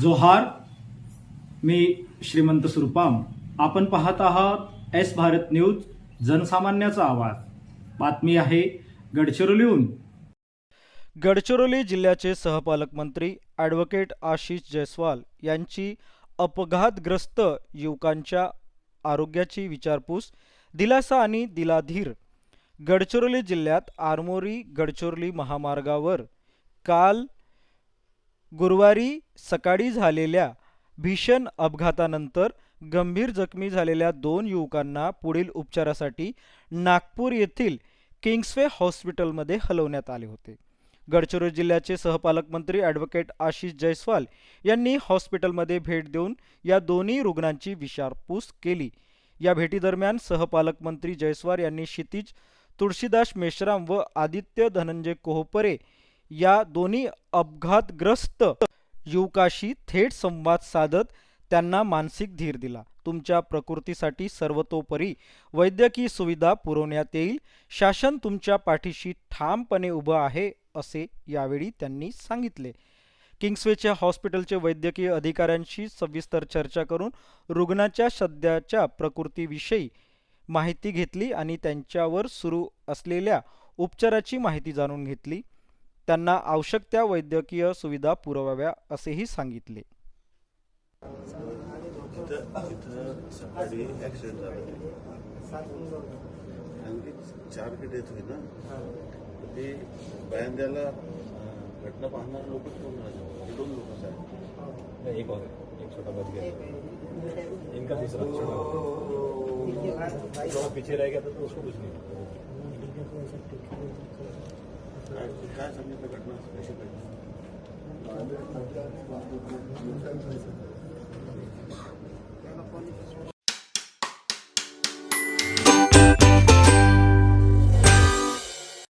जोहार मी श्रीमंत सुरपाम. आपण पाहत आहात एस भारत न्यूज जनसामान्याचा आवाज. बातमी आहे गडचिरोलीहून. गडचिरोली जिल्ह्याचे सहपालकमंत्री ॲडव्होकेट आशिष जयस्वाल यांची अपघातग्रस्त युवकांच्या आरोग्याची विचारपूस दिलासा आणि दिलाधीर. गडचिरोली जिल्ह्यात आरमोरी गडचिरोली महामार्गावर काल गुरुवारी सकाळी झालेल्या भीषण अपघातानंतर गंभीर जखमी झालेल्या दोन युवकांना पुढील उपचारासाठी नागपूर येथील किंग्सवे हॉस्पिटलमध्ये हलवण्यात आले होते. गडचिरोली जिल्ह्याचे सहपालकमंत्री ॲडव्होकेट आशिष जयस्वाल यांनी हॉस्पिटलमध्ये भेट देऊन या दोन्ही रुग्णांची विचारपूस केली. या भेटीदरम्यान सहपालकमंत्री जयस्वाल यांनी क्षितिज तुळशीदास मेश्राम व आदित्य धनंजय कोहपरे या दोन्ही अपघातग्रस्त युवकाशी थेट संवाद साधत त्यांना मानसिक धीर दिला. तुमच्या प्रकृतीसाठी सर्वतोपरी वैद्यकीय सुविधा पुरवण्यात येईल. शासन तुमच्या पाठीशी ठामपणे उभं आहे असे यावेळी त्यांनी सांगितले. किंग्सवेच्या हॉस्पिटलचे वैद्यकीय अधिकाऱ्यांशी सविस्तर चर्चा करून रुग्णाच्या सध्याच्या प्रकृतीविषयी माहिती घेतली आणि त्यांच्यावर सुरू असलेल्या उपचाराची माहिती जाणून घेतली. त्यांना आवश्यक त्या वैद्यकीय सुविधा पुरवाव्या असेही सांगितले. चार की डेथ होई ना ते बयान द्यायला घटना पाहणारे लोक कोण राहिले दोन लोकच आहेत एक और एक छोटा बच गया इनका तीसरा छोटा थोड़ा पीछे रह गया तो उसको कुछ नहीं काय काय सांगितलं घटना